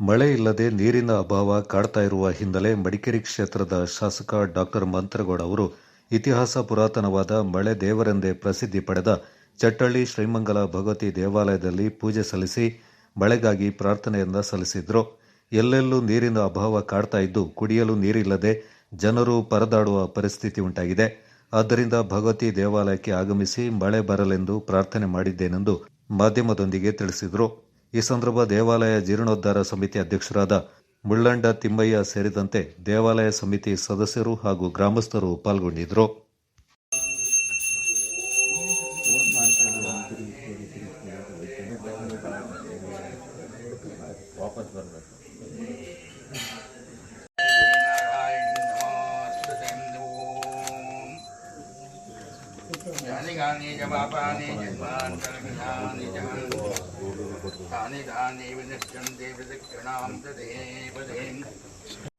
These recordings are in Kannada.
ಮಳೆ ಇಲ್ಲದೆ ನೀರಿನ ಅಭಾವ ಕಾಡ್ತಾ ಇರುವ ಹಿನ್ನೆಲೆ ಮಡಿಕೇರಿ ಕ್ಷೇತ್ರದ ಶಾಸಕ ಡಾಕ್ಟರ್ ಮಂತ್ರಗೌಡ ಅವರು ಇತಿಹಾಸ ಪುರಾತನವಾದ ಮಳೆ ದೇವರೆಂದೇ ಪ್ರಸಿದ್ಧಿ ಪಡೆದ ಚಟ್ಟಳ್ಳಿ ಶ್ರೀಮಂಗಲ ಭಗವತಿ ದೇವಾಲಯದಲ್ಲಿ ಪೂಜೆ ಸಲ್ಲಿಸಿ ಮಳೆಗಾಗಿ ಪ್ರಾರ್ಥನೆಯನ್ನ ಸಲ್ಲಿಸಿದ್ರು. ಎಲ್ಲೆಲ್ಲೂ ನೀರಿನ ಅಭಾವ ಕಾಡ್ತಾ ಇದ್ದು ಕುಡಿಯಲು ನೀರಿಲ್ಲದೆ ಜನರು ಪರದಾಡುವ ಪರಿಸ್ಥಿತಿ ಉಂಟಾಗಿದೆ. ಆದ್ದರಿಂದ ಭಗವತಿ ದೇವಾಲಯಕ್ಕೆ ಆಗಮಿಸಿ ಮಳೆ ಬರಲೆಂದು ಪ್ರಾರ್ಥನೆ ಮಾಡಿದ್ದೇನೆಂದು ಮಾಧ್ಯಮದೊಂದಿಗೆ ತಿಳಿಸಿದರು. ಈ ಸಂದರ್ಭ ದೇವಾಲಯ ಜೀರ್ಣೋದ್ಧಾರ ಸಮಿತಿ ಅಧ್ಯಕ್ಷರಾದ ಮುಳ್ಳಂಡ ತಿಮ್ಮಯ್ಯ ಸೇರಿದಂತೆ ದೇವಾಲಯ ಸಮಿತಿ ಸದಸ್ಯರು ಹಾಗೂ ಗ್ರಾಮಸ್ಥರು ಪಾಲ್ಗೊಂಡಿದ್ದರು. ಜಾನಿಗಾನಿ ಜಪಾನಿ ಜಪಾನಿ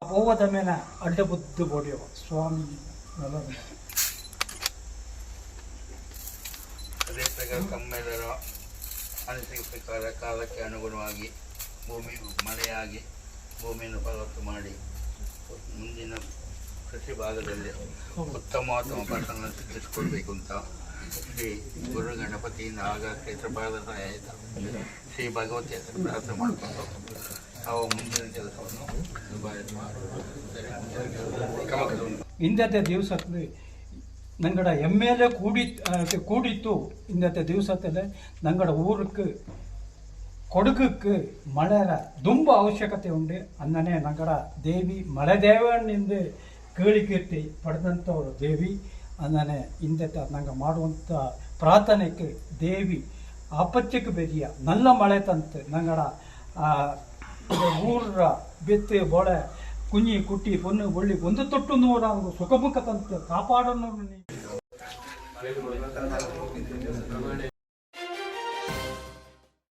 ಹೋದ ಮೇನ ಅಡ್ಡ ಬುದ್ಧ ಬೋಡಿಯವ. ಸ್ವಾಮಿ ಅದೇ ಪ್ರಕಾರ ಕಮ್ಮೆದರ ಅನಿಸಿಕೆ ಪ್ರಕಾರ ಕಾಲಕ್ಕೆ ಅನುಗುಣವಾಗಿ ಭೂಮಿ ಮಳೆಯಾಗಿ ಭೂಮಿಯನ್ನು ಫಲವತ್ತು ಮಾಡಿ ಮುಂದಿನ ಕೃಷಿ ಭಾಗದಲ್ಲಿ ಉತ್ತಮವಾದ ಫಸಲನ್ನು ಸಿಕ್ಕಿಸಿಕೊಳ್ಬೇಕು ಅಂತ ಗುರು ಗಣಪತಿಯಿಂದ ಆಗ ಕ್ಷೇತ್ರಪಾಲದ ಆಯಿತು. ಶ್ರೀ ಭಗವತಿ ಹೆಸರು ಪ್ರಾರ್ಥನೆ ಮಾಡಿಕೊಂಡು ನಾವು ಮುಂದಿನ ಕೆಲಸವನ್ನು ದುಬಾರಿ ಇಂದತೆ ದಿವಸದಲ್ಲಿ ನಂಗಡ ಎಂ ಎಲ್ ಎ ಕೂಡಿ ಕೂಡಿತ್ತು. ಇಂದತೆ ದಿವಸದಲ್ಲಿ ನಂಗಡ ಊರಕ್ಕೆ, ಕೊಡಗಕ್ಕೆ ಮಳೆ ತುಂಬ ಅವಶ್ಯಕತೆ ಉಂಡೆ. ಅನ್ನನೇ ನಂಗಡ ದೇವಿ ಮಳೆ ಕೇಳಿ ಕೀರ್ತಿ ಪಡೆದಂಥವ್ರ ದೇವಿ. ಅದನ್ನೇ ಹಿಂದೆ ನಂಗೆ ಮಾಡುವಂಥ ಪ್ರಾರ್ಥನೆಗೆ ದೇವಿ ಆಪತ್ಯಕ್ಕೆ ಬೆದಿಯ ನಲ್ಲ ಮಳೆ ತಂತೆ. ನಂಗಡ ಊರ ಬೆತ್ತೆ ಬೊಳೆ ಕುಂಜಿ ಕುಟ್ಟಿ ಹೊನ್ನು ಒಳ್ಳಿ ಒಂದು ತೊಟ್ಟು ನೂರ ಸುಖಮುಖ ತಂತೆ. ಕಾಪಾಡೋನು